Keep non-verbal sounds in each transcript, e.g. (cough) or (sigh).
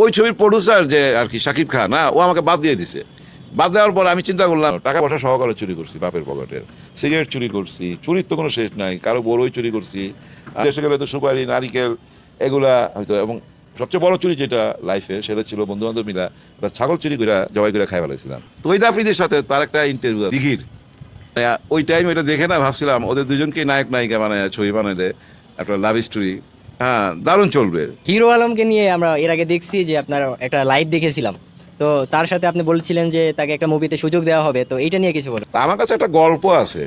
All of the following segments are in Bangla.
ওই ছবির প্রডিউসার যে আর কি শাকিব খান হ্যাঁ ও আমাকে বাদ দিয়ে দিছে। বাদ দেওয়ার পর আমি চিন্তা করলাম, টাকা পয়সা সহকারে চুরি করছি, বাপের পকেটের। সিগারেট চুরি করছি, চুরির তো কোনো শেষ নাই, কারও বড়ই চুরি করছি। দেশে গেলে তো সুপারি, নারিকেল, এগুলা হয়তো, এবং সবচেয়ে বড় চুরি যেটা লাইফে সেটা ছিল বন্ধু বান্ধব মিলা একটা ছাগল চুরি করে জবাই করে খাই ফেলেছিলাম তৈদ আফ্রিদির সাথে তার একটা ইন্টারভিউ দিঘির। ওই টাইম এটা দেখে না, ভাবছিলাম, ওদের দুজনকে নায়ক নায়িকা বানায়, ছবি বানালে একটা লাভ স্টোরি হ্যাঁ দারুণ চলবে। হিরো আলমকে নিয়ে আমরা এর আগে দেখছি যে আপনার একটা লাইভ দেখেছিলাম। তো তার সাথে আপনি বলছিলেন যে তাকে একটা মুভিতে সুযোগ দেওয়া হবে। তো এইটা নিয়ে কিছু বলুন। আমার কাছে একটা গল্প আছে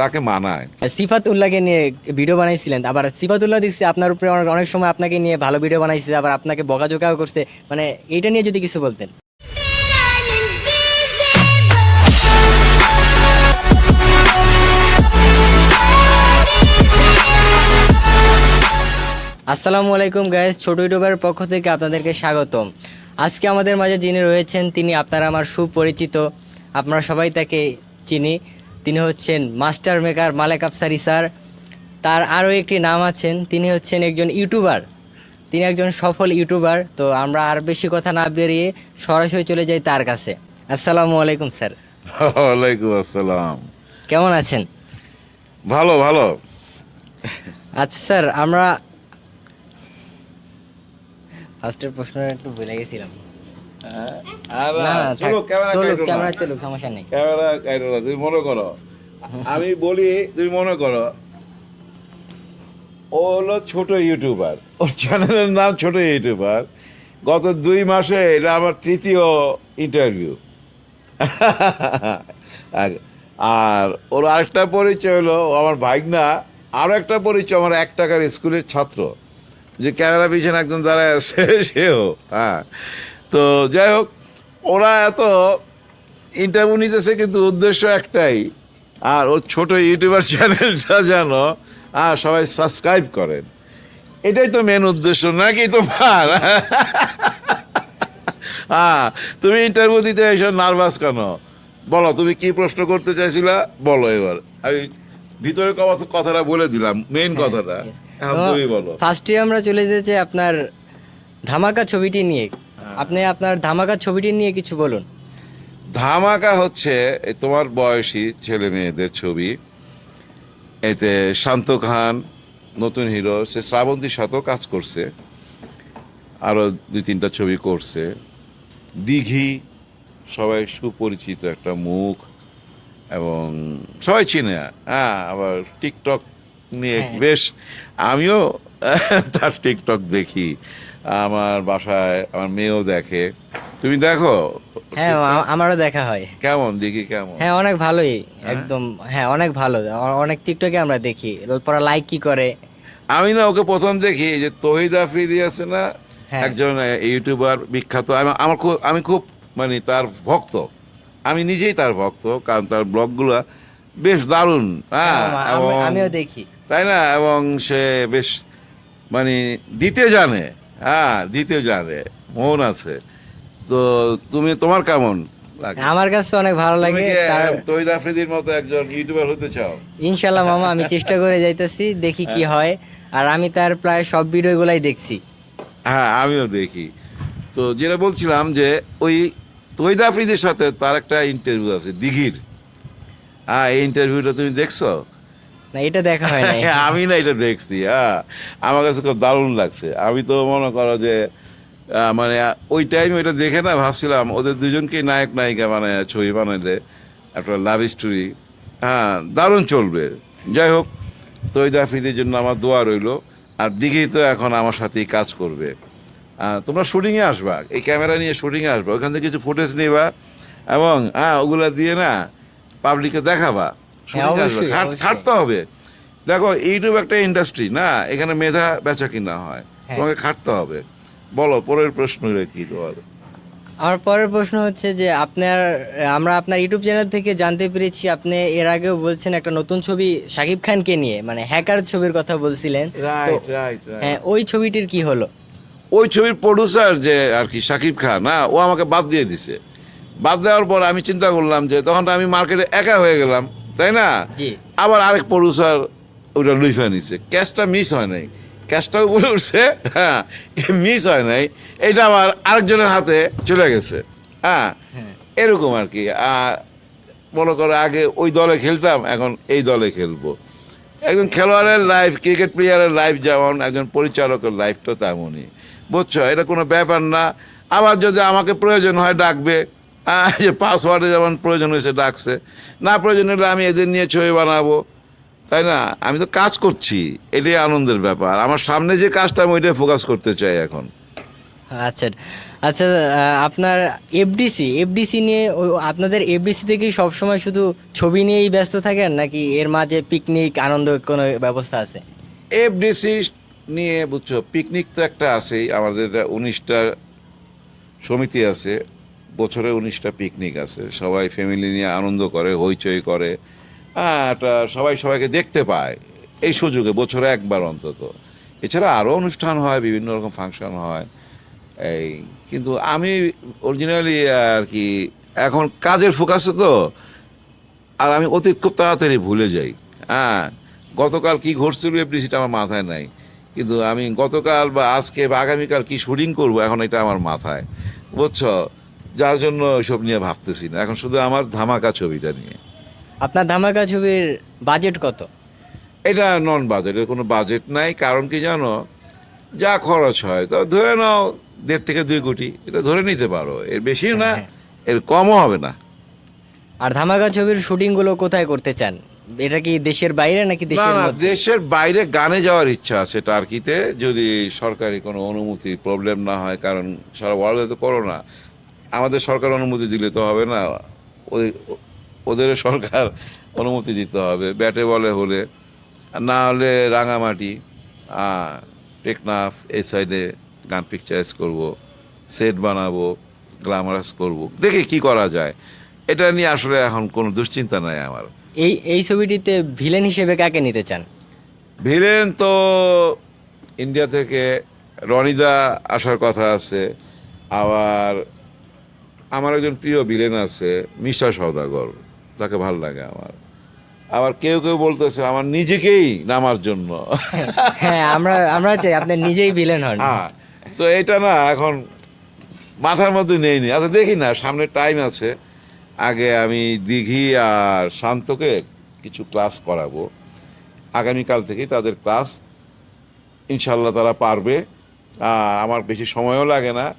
তাকে মানায়। সিফাত উল্লাহকে নিয়ে ভিডিও বানাইছিলেন। আবার সিফাত উল্লাহ দেখছি আপনার উপরে অনেক অনেক সময় আপনাকে নিয়ে ভালো ভিডিও বানাইছে আবার আপনাকে বকাঝোকাও করছে। মানে এটা নিয়ে যদি কিছু বলতেন। আসসালামু আলাইকুম গাইস ছোট ইউটিউবের পক্ষ থেকে আপনাদেরকে স্বাগতম। আজকে আমাদের মাঝে যিনি রয়েছেন তিনি আপনারা আমার সুপরিচিত আপনারা সবাই তাকে চিনি। তিনি হচ্ছেন master maker Malek Afsari sir. তার আরও একটি নাম আছেন তিনি হচ্ছেন একজন ইউটিউবার। তিনি একজন সফল ইউটিউবার তো আমরা আর বেশি কথা না বেরিয়ে সরাসরি চলে যাই তার কাছে। আসসালামু আলাইকুম স্যার। ওয়ালাইকুম আসসালাম। কেমন আছেন? ভালো ভালো। আচ্ছা স্যার আমরা ফার্স্টের প্রশ্ন একটু ভুলে গেছিলাম। ক্যামেরা চলুক সমস্যা নেই। ক্যামেরা তুমি মনে করো। আমি বলি তুমি মনে করো ও হলো ছোট ইউটিউবার। ওর চ্যানেলের নাম ছোট ইউটিউবার। গত দুই মাসে এটা আমার তৃতীয় ইন্টারভিউ। আর ওর আরেকটা পরিচয় হলো আমার ভাইগনা। আরও একটা পরিচয় আমার এক টাকার স্কুলের ছাত্র। যে ক্যামেরা পিছনে একজন দাঁড়ায় আছে, (laughs) সেও হ্যাঁ। তো যাই হোক, ওরা এত ইন্টারভিউ নিতেছে কিন্তু উদ্দেশ্য একটাই, আর ওর ছোট ইউটিউবার চ্যানেলটা যেন আর সবাই সাবস্ক্রাইব করেন। এটাই তো মেন উদ্দেশ্য, নাকি তোমার? (laughs) হ্যাঁ তুমি ইন্টারভিউ দিতে এসে নার্ভাস কেন? বলো, তুমি কি প্রশ্ন করতে চাইছিলা? বলো এবার। আমি ভিতরে কথা- কথাটা বলে দিলাম মেইন কথাটা। এখন তুমি বলো। ফার্স্টে আমরা চলে যেতে আপনার ধামাকা ছবিটি নিয়ে। আপনি আপনার ধামাকা ছবিটি নিয়ে কিছু বলুন। ধামাকা হচ্ছে তোমার বয়সী ছেলে মেয়েদের ছবি। এতে শান্ত খান নতুন হিরো সে শ্রাবন্তীর সাথেও কাজ করছে। আরও দুই তিনটা ছবি করছে। দিঘি সবাই সুপরিচিত একটা মুখ। এবং সবাই চিনে। হ্যাঁ আবার টিকটক নিয়ে হ্যাঁ। বেশ আমিও (laughs) তার টিকটক দেখি। আমার বাসায় আমার মেয়েও দেখে। তুমি দেখো? হ্যাঁ আমারও দেখা হয়। কেমন? দেখি কেমন? হ্যাঁ অনেক ভালোই একদম হ্যাঁ অনেক ভালো। অনেক টিকটকে আমরা দেখি। পরে লাইক কি করে। আমি না ওকে প্রথম দেখি যে তহিদ আফ্রিদি আছে না হ্যাঁ। একজন ইউটিউবার বিখ্যাত। আমি আমার খুব আমি খুব মানে তার ভক্ত। আমি নিজেই তার ভক্ত কারণ তার ব্লগগুলো বেশ দারুণ হ্যাঁ এবং আমিও দেখি। তাই না? এবং সে বেশ মানে দিতে জানে হ্যাঁ দিতে জানে মন আছে। তো তুমি তোমার কেমন আমার কাছে অনেক ভালো লাগে তার তহিদ আফ্রিদির মতো একজন ইউটিউবার হতে চাও? ইনশাল্লাহ মামা আমি চেষ্টা করে যাইতেছি দেখি কি হয়। আর আমি তার প্রায় সব ভিডিওগুলাই দেখছি। হ্যাঁ আমিও দেখি। তো যেটা বলছিলাম যে ওই তৈদ আফ্রিদির সাথে তার একটা ইন্টারভিউ আছে দিঘির। হ্যাঁ এই ইন্টারভিউটা তুমি দেখছ? না এটা দেখা হয় নাই। (laughs) আমি না এটা দেখছি হ্যাঁ। আমার কাছে খুব দারুণ লাগছে। আমি তো মনে করো যে মানে ওই টাইম ওইটা দেখে না ভাবছিলাম ওদের দুজনকে নায়ক নায়িকা মানে ছবি বানাইলে একটা লাভ স্টোরি হ্যাঁ দারুণ চলবে। যাই হোক তৈদ আফ্রিদির জন্য আমার দোয়া রইল। আর দিঘি তো এখন আমার সাথেই কাজ করবে। তোমরা শুটিংয়ে আসবা এই ক্যামেরা নিয়ে শুটিংয়ে আসবা ওখান থেকে কিছু ফুটেজ নেবা এবং হ্যাঁ ওগুলো দিয়ে না পাবলিককে দেখাবা। শুটিংয়ে আসবা। অবশ্যই। খাটতে হবে। দেখো ইউটিউব একটা ইন্ডাস্ট্রি না? এখানে মেধা বেচা কিনা হয়। হ্যাঁ। তোমাকে খাটতে হবে। বলো পরের প্রশ্ন কি তোমার? আমার পরের প্রশ্ন হচ্ছে যে আপনার আমরা আপনার ইউটিউব চ্যানেল থেকে জানতে পেরেছি আপনি এর আগেও বলছেন একটা নতুন ছবি শাকিব খানকে নিয়ে মানে হ্যাকার ছবির কথা বলছিলেন। হ্যাঁ ওই ছবিটির কি হলো? ওই ছবির প্রডিউসার যে আর কি শাকিব খান হ্যাঁ ও আমাকে বাদ দিয়ে দিছে। বাদ দেওয়ার পর আমি চিন্তা করলাম যে তখন তো আমি মার্কেটে একা হয়ে গেলাম তাই না? আবার আরেক প্রডিউসার ওটা লুইফা নিছে। ক্যাশটা মিস হয় নাই। ক্যাশটা উপরে উঠছে হ্যাঁ মিস হয় নাই। এটা আবার আরেকজনের হাতে চলে গেছে হ্যাঁ এরকম আর কি। আর মনে করো আগে ওই দলে খেলতাম এখন এই দলে খেলব। একজন খেলোয়াড়ের লাইফ ক্রিকেট প্লেয়ারের লাইফ যেমন একজন পরিচালকের লাইফটা তেমনই। বুঝছ? এটা কোনো ব্যাপার না। আবার যদি আমাকে প্রয়োজন হয় ডাকবে। যে পাসওয়ার্ডে যেমন প্রয়োজন হয়েছে ডাকছে। না প্রয়োজন হলে আমি এদের নিয়ে ছবি বানাবো। তাই না? আমি তো কাজ করছি। এটাই আনন্দের ব্যাপার। আমার সামনে যে কাজটা আমি ওইটাই ফোকাস করতে চাই এখন। আচ্ছা আচ্ছা আপনার এফডিসি এফডিসি নিয়ে আপনাদের এফডিসি থেকে সবসময় শুধু ছবি নিয়েই ব্যস্ত থাকেন? নাকি এর মাঝে পিকনিক আনন্দ কোনো ব্যবস্থা আছে? এফডিসি নিয়ে, বুঝছ পিকনিক তো একটা আছেই, আমাদের উনিশটা সমিতি আছে, বছরে উনিশটা পিকনিক আছে, সবাই ফ্যামিলি নিয়ে আনন্দ করে, হইচই করে একটা সবাই সবাইকে দেখতে পায়, এই সুযোগে, বছরে একবার অন্তত। এছাড়া আরও অনুষ্ঠান হয়, বিভিন্ন রকম ফাংশন হয়, এই, কিন্তু আমি অরিজিনালি আর কি, এখন কাজের ফোকাসে তো, আর আমি অতীত খুব তাড়াতাড়ি ভুলে যাই হ্যাঁ গতকাল কী ঘটছিল এফডিসিটা আমার মাথায় নাই। কিন্তু আমি গতকাল বা আজকে বা আগামীকাল কী শুটিং করব এখন এটা আমার মাথায়। বুঝছ? যার জন্য এসব নিয়ে ভাবতেছি না। এখন শুধু আমার ধামাকা ছবিটা নিয়ে। আপনার ধামাকা ছবির বাজেট কত? এটা নন বাজেটের কোনো বাজেট নাই। কারণ কি জানো? যা খরচ হয় তো ধরে নাও দেড় থেকে দুই কোটি। এটা ধরে নিতে পারো। এর বেশিও না এর কমও হবে না। আর ধামাকা ছবির শুটিংগুলো কোথায় করতে চান? এটা কি দেশের বাইরে নাকি দেশের না দেশের বাইরে গানে যাওয়ার ইচ্ছা আছে টার্কিতে। যদি সরকারি কোনো অনুমতি প্রবলেম না হয় কারণ সারা ওয়ার্ল্ডে তো করোনা আমাদের সরকার অনুমতি দিলে তো হবে না। ওই ওদের সরকার অনুমতি দিতে হবে ব্যাটে বলে হলে। না হলে রাঙামাটি টেকনাফ এই সাইডে গান পিকচারাইজ করব সেট বানাবো গ্ল্যামারাস করব। দেখি কি করা যায়। এটা নিয়ে আসলে এখন কোনো দুশ্চিন্তা নাই আমার। এই এই ছবিটিতে ভিলেন হিসেবে কাকে নিতে চান? ভিলেন তো ইন্ডিয়া থেকে রনিদা আসার কথা আছে আবার আমার একজন প্রিয় ভিলেন আছে মিশা সওদাগর তাকে ভালো লাগে আমার। আবার কেউ কেউ বলতেছে আমার নিজেকেই নামার জন্য। (laughs) হ্যাঁ আমরা আমরা চাই আপনি নিজেই ভিলেন হন। হ্যাঁ তো এটা না এখন মাথার মধ্যে নেই নি। আচ্ছা দেখি না সামনে টাইম আছে। আগে আমি দিঘি আর শান্তকে কিছু ক্লাস করাবো। আগামীকাল থেকেই তাদের ক্লাস। ইনশাল্লাহ তারা পারবে। আর আমার বেশি সময়ও লাগে না।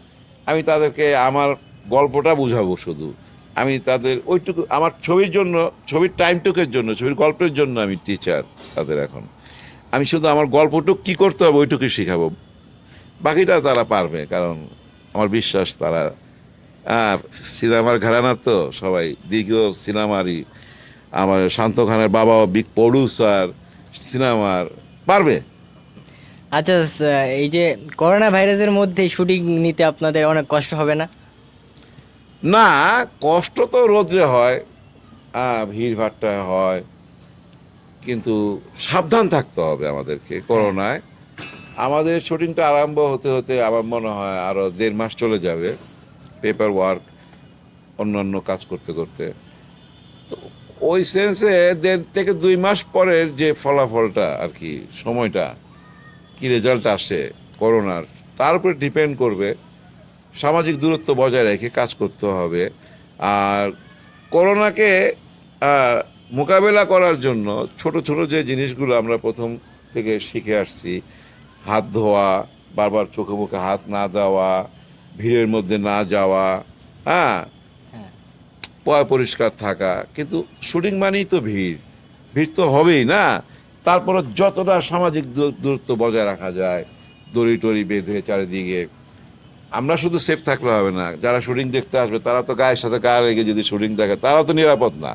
আমি তাদেরকে আমার গল্পটা বুঝাবো শুধু। আমি তাদের ওইটুকু, আমার ছবির জন্য, ছবির টাইমটুকের জন্য, ছবির গল্পের জন্য আমি টিচার তাদের এখন। আমি শুধু আমার গল্পটুক কী করতে হবে ওইটুকু শেখাবো। বাকিটা তারা পারবে, কারণ আমার বিশ্বাস তারা সিনেমার ঘরানার তো সবাই। দিঘিও সিনেমারই আমার শান্ত খানের বাবাও বিগ প্রডিউসার সিনেমার। পারবে? আচ্ছা এই যে করোনা ভাইরাসের মধ্যে শুটিং নিতে আপনাদের অনেক কষ্ট হবে না? না কষ্ট তো রোদ্রে হয় হ্যাঁ ভিড়ভাট্টা হয় কিন্তু সাবধান থাকতে হবে আমাদেরকে করোনায়। আমাদের শুটিংটা আরম্ভ হতে হতে আমার মনে হয় আরও দেড় মাস চলে যাবে। পেপার ওয়ার্ক অন্যান্য কাজ করতে করতে। তো ওই সেন্সে দেড় থেকে দুই মাস পরের যে ফলাফলটা আর কি, সময়টা, কি রেজাল্ট আসে, করোনার, তার উপরে ডিপেন্ড করবে। সামাজিক দূরত্ব বজায় রেখে কাজ করতে হবে। আর করোনাকে মোকাবেলা করার জন্য ছোট ছোট যে জিনিসগুলো আমরা প্রথম থেকে শিখে আসছি, হাত ধোয়া, বারবার চোখে মুখে হাত না দেওয়া ভিড়ের মধ্যে না যাওয়া হ্যাঁ? পয় পরিষ্কার থাকা কিন্তু শুটিং মানেই তো ভিড়। ভিড় তো হবেই না? তারপরে যতটা সামাজিক দূরত্ব বজায় রাখা যায় দড়ি টড়ি বেঁধে চারিদিকে আমরা শুধু সেফ থাকলে হবে না। যারা শুটিং দেখতে আসবে তারা তো গায়ের সাথে গায়ে লেগে যদি শুটিং দেখে তারা তো নিরাপদ না।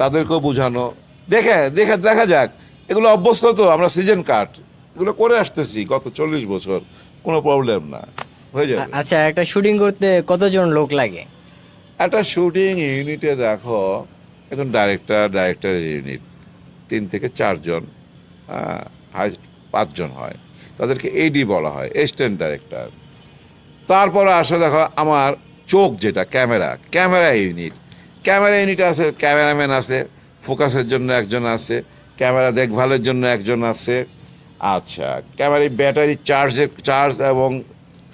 তাদেরকেও বোঝানো। দেখে দেখে দেখা যাক। এগুলো অভ্যস্ত তো আমরা সিজন কাট এগুলো করে আসতেছি গত চল্লিশ বছর কোনো প্রবলেম না। হয়ে যাবে। আচ্ছা একটা শুটিং করতে কতজন লোক লাগে? একটা শুটিং ইউনিটে দেখো এখন ডাইরেক্টর ডাইরেক্টর ইউনিট তিন থেকে চারজন হাই পাঁচজন হয়। তাদেরকে এডি বলা হয় অ্যাসিস্ট্যান্ট ডাইরেক্টর তারপরে আসে দেখো আমার চোখ যেটা camera. Camera unit camera unit আছে ক্যামেরাম্যান আছে ফোকাসের জন্য একজন আছে ক্যামেরা দেখভালের জন্য একজন আছে। আচ্ছা ক্যামেরায় ব্যাটারি চার্জের চার্জ এবং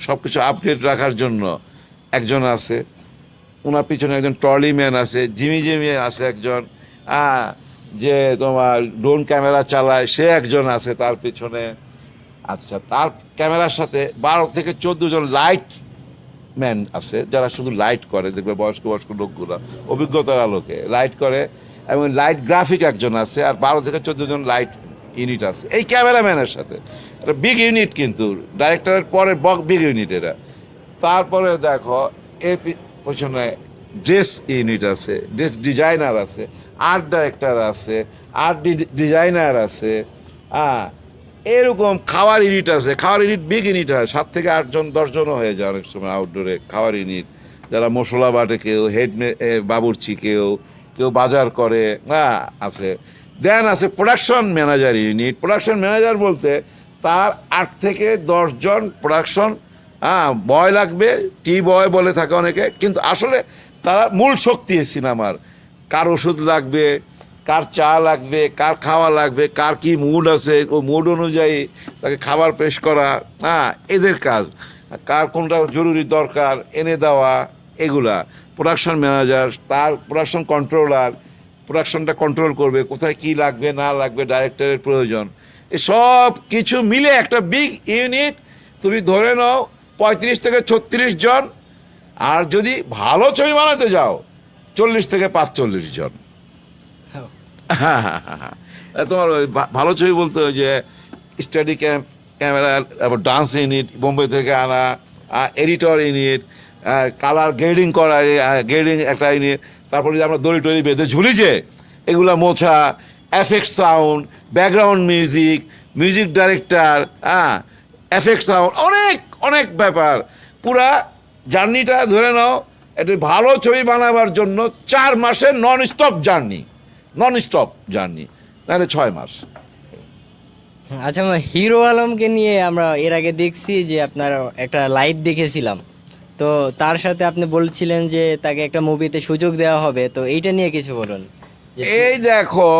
সব কিছু আপডেট রাখার জন্য একজন আছে। ওনার পিছনে একজন ট্রলি ম্যান আছে, জিমি জিমি আছে একজন। হ্যাঁ যে তোমার ড্রোন ক্যামেরা চালায়, সে একজন আছে তার পিছনে। আচ্ছা তার ক্যামেরার সাথে বারো থেকে চোদ্দ জন লাইট ম্যান আছে, যারা শুধু লাইট করে, দেখবে বয়স্ক বয়স্ক লোকগুলো, অভিজ্ঞতার আলোকে। লাইট করে, এবং লাইট গ্রাফিক একজন আছে, আর বারো থেকে চোদ্দ জন লাইট ইউনিট আছে। এই ক্যামেরাম্যানের সাথে। এটা বিগ ইউনিট কিন্তু। ডাইরেক্টরের পরে বক বিগ ইউনিট এরা। তারপরে দেখো পি- পেছনে ড্রেস ইউনিট আছে ড্রেস ডিজাইনার আছে আর্ট ডাইরেক্টর আছে আর্ট ডিজাইনার আছে হ্যাঁ। এরকম খাওয়ার ইউনিট আছে। খাওয়ার ইউনিট বিগ ইউনিট হয়। সাত থেকে আটজন দশজনও হয়ে যায় অনেক সময় আউটডোরে খাওয়ার ইউনিট যারা মশলা বাটে কেউ হেড বাবুর্চি কেউ কেউ বাজার করে হ্যাঁ আছে। দেন আছে production manager unit production manager বলতে তার আট থেকে দশজন প্রোডাকশন হ্যাঁ বয় লাগবে টি বয় বলে থাকে অনেকে, কিন্তু আসলে তারা মূল শক্তি সিনেমার। কার ওষুধ লাগবে, কার চা লাগবে, কার খাওয়া লাগবে, কার কি মুড আছে, ও মুড অনুযায়ী তাকে খাবার পেশ করা হ্যাঁ এদের কাজ। কার কোনটা জরুরি দরকার, এনে দেওয়া, এগুলা। প্রোডাকশন ম্যানেজার তার প্রোডাকশন কন্ট্রোলার প্রোডাকশনটা কন্ট্রোল করবে কোথায় কি লাগবে না লাগবে ডাইরেক্টরের প্রয়োজন। এসব কিছু মিলে একটা বিগ ইউনিট তুমি ধরে নাও পঁয়ত্রিশ থেকে ছত্রিশ জন আর যদি ভালো ছবি বানাতে যাও চল্লিশ থেকে পাঁচচল্লিশ জন। হ্যাঁ। হ্যাঁ হ্যাঁ হ্যাঁ তোমার ওই ভালো ছবি বলতে ওই যে স্টাডি ক্যাম্প ক্যামেরা তারপর ডান্স ইউনিট বোম্বে থেকে আনা এডিটর ইউনিট কালার গ্রেডিং করা গ্রেডিং একটা ইউনিট তারপরে যে আমরা দড়ি টড়ি বেঁধে ঝুলি এগুলো মোছা effect sound background music music director হ্যাঁ এফেক্ট সাউন্ড অনেক অনেক ব্যাপার। পুরা জার্নিটা ধরে নাও, একটি ভালো ছবি বানাবার জন্য চার মাসের non stop journey non stop journey নাহলে ছয় মাস। আচ্ছা হিরো আলমকে নিয়ে আমরা এর আগে দেখছি যে আপনার একটা লাইভ দেখেছিলাম। তো তার সাথে আপনি বলছিলেন যে তাকে একটা মুভিতে সুযোগ দেওয়া হবে, তো এইটা নিয়ে কিছু বলুন। এই দেখো,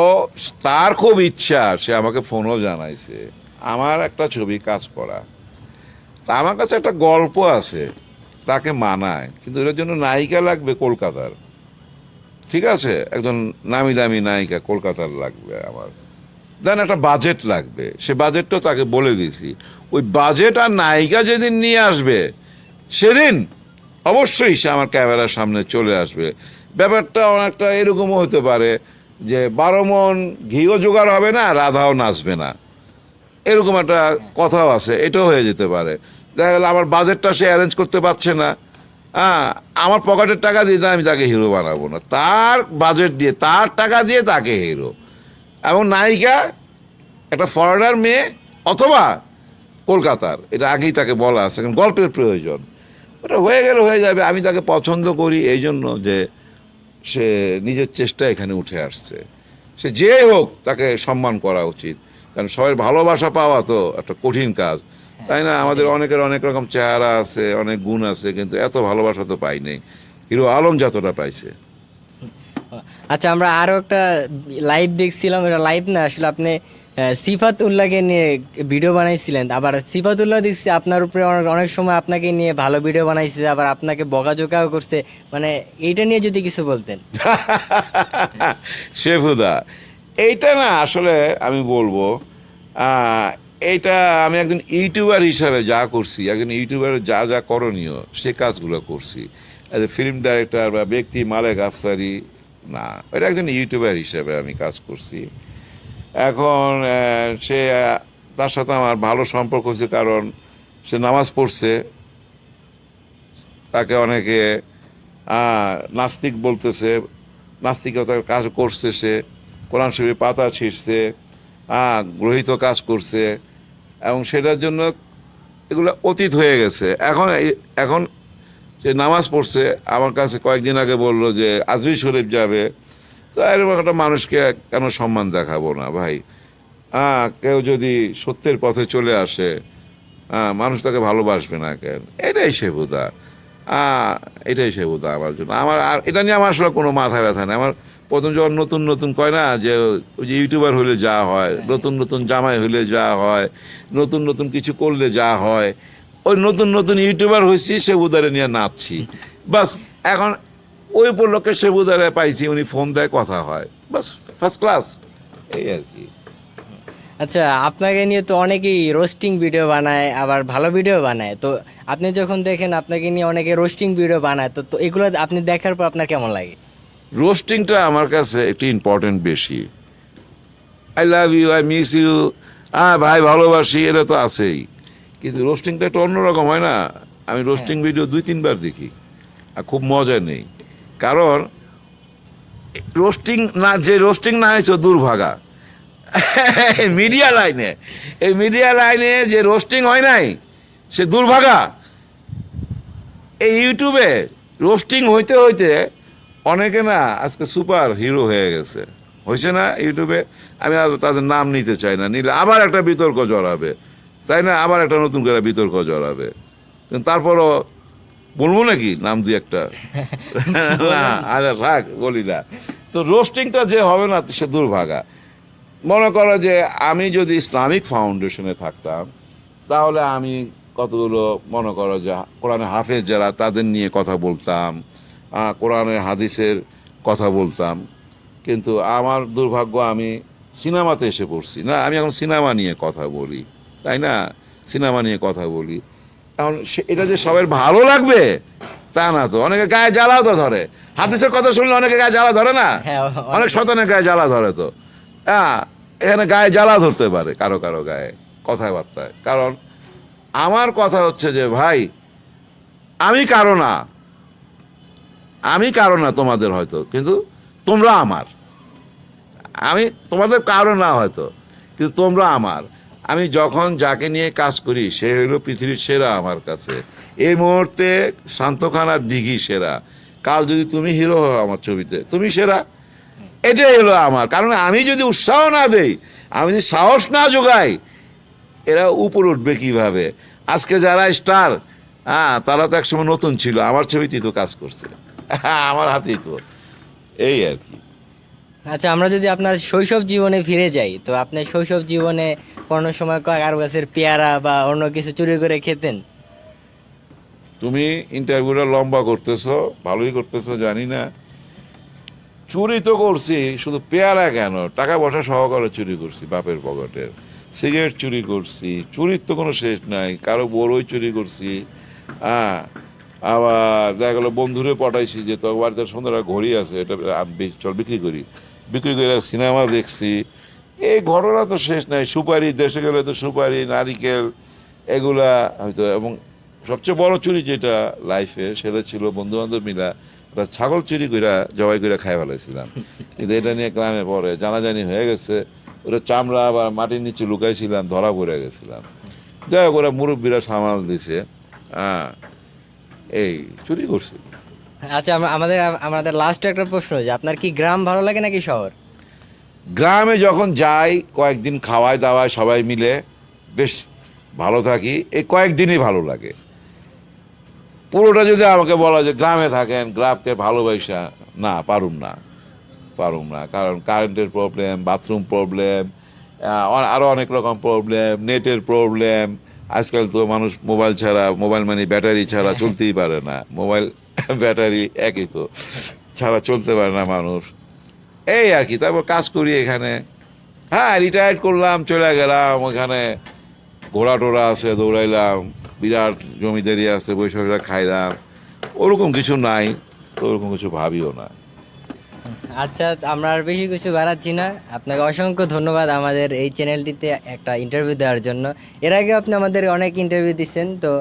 তার খুব ইচ্ছা, সে আমাকে ফোনও জানাইছে। আমার একটা ছবি কাজ করা। তা আমার কাছে একটা গল্প আছে, তাকে মানায়, কিন্তু এটার জন্য নায়িকা লাগবে কলকাতার। ঠিক আছে? একজন নামি দামি নায়িকা কলকাতার লাগবে আমার। দেন একটা বাজেট লাগবে। সে বাজেটটাও তাকে বলে দিয়েছি। ওই বাজেট আর নায়িকা যেদিন নিয়ে আসবে সেদিন অবশ্যই সে আমার ক্যামেরার সামনে চলে আসবে। ব্যাপারটা অনেকটা এরকমও হতে পারে যে বারো মন ঘিও জোগাড় হবে না, রাধাও নাচবে না। এরকম একটা কথাও আছে, এটাও হয়ে যেতে পারে। দেখা গেল আমার বাজেটটা সে অ্যারেঞ্জ করতে পারছে না। হ্যাঁ আমার পকেটের টাকা দিয়ে আমি তাকে হিরো বানাবো না। তার বাজেট দিয়ে, তার টাকা দিয়ে তাকে হিরো এবং নায়িকা, একটা ফরেনার মেয়ে অথবা কলকাতার, এটা আগেই তাকে বলা আছে, কারণ গল্পের প্রয়োজন। ওটা হয়ে গেলে হয়ে যাবে। আমি তাকে পছন্দ করি এই জন্য যে সে নিজের চেষ্টা এখানে উঠে আসছে। সে যে হোক তাকে সম্মান করা উচিত। কারণ সবাই ভালোবাসা পাওয়া তো একটা কঠিন কাজ। তাই না? আমাদের অনেকের অনেক রকম চেহারা আছে অনেক গুণ আছে কিন্তু এত ভালোবাসা তো পাই নাই। হিরো আলম যতটা পাইছে। আচ্ছা আমরা আরও একটা লাইভ দেখছিলাম এটা লাইভ না আসলে আপনি সিফাত উল্লাহকে নিয়ে ভিডিও বানাইছিলেন, আবার সিফাত উল্লাহ দেখছি আপনার উপরে অনেক অনেক সময় আপনাকে নিয়ে ভালো ভিডিও বানাইছে, আবার আপনাকে বকাঝোকাও করছে মানে এইটা নিয়ে যদি কিছু বলতেন। (laughs) শেফুদা, এইটা না আসলে আমি বলব এইটা আমি একজন ইউটিউবার হিসাবে যা করছি, একজন ইউটিউবারের যা যা করণীয়, সে কাজগুলো করছি। এ ফিল্ম ডাইরেক্টর বা ব্যক্তি মালেক, আফসারি, না, এটা একজন ইউটিউবার হিসাবে আমি কাজ করছি। এখন সে তার সাথে আমার ভালো সম্পর্ক হয়েছে, কারণ সে নামাজ পড়ছে। তাকে অনেকে নাস্তিক বলতেছে নাস্তিকতার কাজ করছে সে, কোরআন শরীফ পাতা ছিঁড়ছে গ্রহিত কাজ করছে, এবং সেটার জন্য এগুলো অতীত হয়ে গেছে। এখন এখন সে নামাজ পড়ছে, আমার কাছে কয়েকদিন আগে বলল যে আজমি শরীফ যাবে তো এরকম একটা মানুষকে কেন সম্মান দেখাবো না, ভাই? হ্যাঁ কেউ যদি সত্যের পথে চলে আসে হ্যাঁ মানুষ তাকে ভালোবাসবে না কেন? এটাই সেবুদা হ্যাঁ এটাই সেবুদা আমার জন্য। আমার আর এটা নিয়ে আমার আসলে কোনো মাথা ব্যথা নেই। আমার প্রথম যখন নতুন নতুন কয় না, যে ওই যে ইউটিউবার হলে যা হয়, নতুন নতুন জামাই হলে যা হয়, নতুন নতুন কিছু করলে যা হয়, ওই নতুন নতুন ইউটিউবার হয়েছি, সে উদারে নিয়ে নাচছি। বাস, এখন ওই উপলক্ষে সে উদারে পাইছি উনি ফোন দেয় কথা হয়। বাস ফার্স্ট ক্লাস এই আর কি। আচ্ছা আপনাকে নিয়ে তো অনেকেই রোস্টিং ভিডিও বানায় আবার ভালো ভিডিও বানায়। তো আপনি যখন দেখেন আপনাকে নিয়ে অনেকে রোস্টিং ভিডিও বানায় তো তো এগুলো আপনি দেখার পর আপনার কেমন লাগে? রোস্টিংটা আমার কাছে একটু ইম্পর্টেন্ট বেশি। I love you I miss you হ্যাঁ ভাই ভালোবাসি এটা তো আছেই। কিন্তু রোস্টিংটা একটু অন্যরকম হয় না। আমি রোস্টিং ভিডিও দুই তিনবার দেখি। আর খুব মজা নেই। কারণ রোস্টিং না, যে রোস্টিং না হয়েছে দুর্ভাগা। মিডিয়া লাইনে এই মিডিয়া লাইনে যে রোস্টিং হয় নাই, সে দুর্ভাগা। এই ইউটিউবে রোস্টিং হইতে হইতে অনেকে না আজকে সুপার হিরো হয়ে গেছে। হয়েছে না ইউটিউবে আমি আর তাদের নাম নিতে চাই না। নিলে আবার একটা বিতর্ক জড়াবে। তাই না? আবার একটা নতুন করে বিতর্ক জড়াবে। তারপরও বলব নাকি? নাম দিয়ে একটা। (laughs) না আরে থাক বলি না। তো রোস্টিংটা যে হবে না সে দুর্ভাগা। মনে করো যে আমি যদি ইসলামিক ফাউন্ডেশনে থাকতাম তাহলে আমি কতগুলো মনে করো যে কোরআনে হাফেজ যারা তাদের নিয়ে কথা বলতাম আহ, কোরআনের হাদিসের কথা বলতাম। কিন্তু আমার দুর্ভাগ্য আমি সিনেমাতে এসে পড়ছি। না আমি এখন সিনেমা নিয়ে কথা বলি তাই না? সিনেমা নিয়ে কথা বলি। এখন সে- এটা যে সবার ভালো লাগবে তা না তো। অনেকে গায়ে জ্বালাও তো ধরে। হাদিসের কথা শুনলে অনেকে গায়ে জ্বালা ধরে না? হ্যাঁ, অনেক শতানের গায়ে জ্বালা ধরে তো। হ্যাঁ এখানে গায়ে জ্বালা ধরতে পারে কারও কারও গায়ে কথাবার্তায়। কারণ আমার কথা হচ্ছে যে ভাই আমি কারও না। আমি কারও না তোমাদের হয়তো কিন্তু তোমরা আমার। আমি তোমাদের কারও না হয়তো কিন্তু তোমরা আমার। আমি যখন যাকে নিয়ে কাজ করি, সে হলো পৃথিবীর সেরা আমার কাছে। এই মুহূর্তে শান্তখানার দিঘি সেরা। কাল যদি তুমি হিরো হও আমার ছবিতে, তুমি সেরা। এটাই হলো আমার। কারণ আমি যদি উৎসাহ না দেই, আমি যদি সাহস না যোগাই, এরা উপর উঠবে কীভাবে? আজকে যারা স্টার হ্যাঁ তারা তো একসময় নতুন ছিল। আমার ছবিতেই তো কাজ করছে। (laughs) আমার হাতেই তো। এই আর কি। আচ্ছা আমরা যদি আপনার শৈশব জীবনে ফিরে যাই, তো আপনার শৈশব জীবনে কোনো সময় কারও গাছের পেয়ারা বা অন্য কিছু চুরি করে খেতেন? তুমি ইন্টারভিউটা লম্বা করতেছো, ভালোই করতেছো, জানি না। চুরি তো করছি, শুধু পেয়ারা কেন? টাকা পয়সা সহকারে চুরি করছি, বাপের পকেটের সিগারেট চুরি করছি, চুরির তো কোনো শেষ নাই, কারও বড়ই চুরি করছি। হ্যাঁ আবার দেখা গেলো বন্ধুরে পটাইছি যে, তোর বাড়িতে সুন্দর ঘড়ি আছে, এটা চল বিক্রি করি। বিক্রি করে সিনেমা দেখছি। এই ঘটনা তো শেষ নাই। সুপারি, দেশে গেলে তো সুপারি, নারিকেল, এগুলা হয়তো এবং সবচেয়ে বড় চুরি যেটা লাইফে সেটা ছিল বন্ধু বান্ধব মিলা একটা ছাগল চুরি কইরা জবাই করে খাই ফেলাইছিলাম। কিন্তু এটা নিয়ে ক্লামে পরে জানাজানি হয়ে গেছে। ওটা চামড়া আবার মাটির নিচে লুকাইছিলাম, ধরা পড়ে গেছিলাম। যাই হোক, ওরা মুরব্বীরা সামাল দিছে। হ্যাঁ এই চুরি করছি। আচ্ছা আমাদের আমাদের লাস্ট একটা প্রশ্ন যে আপনার কি গ্রাম ভালো লাগে নাকি শহর? গ্রামে যখন যাই, কয়েকদিন খাওয়ায় দাওয়ায় সবাই মিলে বেশ ভালো থাকি। এই কয়েকদিনই ভালো লাগে। পুরোটা যদি আমাকে বলা যে গ্রামে থাকেন, গ্রামকে ভালোবাসা, না, পারুম না। পারুম না। কারণ কারেন্টের প্রবলেম বাথরুম প্রবলেম আরও অনেক রকম প্রবলেম নেটের প্রবলেম আজকাল তো মানুষ মোবাইল ছাড়া মোবাইল মানে ব্যাটারি ছাড়া চলতেই পারে না। মোবাইল ব্যাটারি একই তো। ছাড়া চলতে পারে না মানুষ। এই আর কি তারপর কাজ করি এখানে। হ্যাঁ রিটায়ার্ড করলাম চলে গেলাম ওখানে। ঘোড়া টোড়া আছে দৌড়াইলাম। বিরাট জমিদারি আছে বৈশাখ খাইলাম। ওরকম কিছু নাই তো ওরকম কিছু ভাবিও না। আচ্ছা আমরা আর বেশি কিছু বাড়াচ্ছি না। আপনাকে অসংখ্য ধন্যবাদ আমাদের এই চ্যানেলটিতে একটা ইন্টারভিউ দেওয়ার জন্য। এর আগে আপনি আমাদের অনেক ইন্টারভিউ দিচ্ছেন তো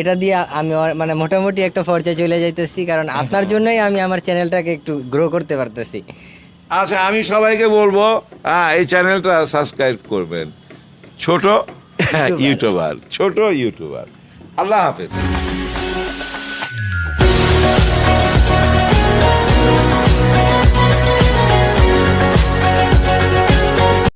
এটা দিয়ে আমি মানে মোটামুটি একটা পর্যায়ে চলে যাইতেছি কারণ আপনার জন্যই আমি আমার চ্যানেলটাকে একটু গ্রো করতে পারতেছি। আচ্ছা আমি সবাইকে বলব হ্যাঁ এই চ্যানেলটা সাবস্ক্রাইব করবেন। ছোট (laughs) ইউটিউবার ছোট ইউটিউবার। আল্লাহ হাফেজ।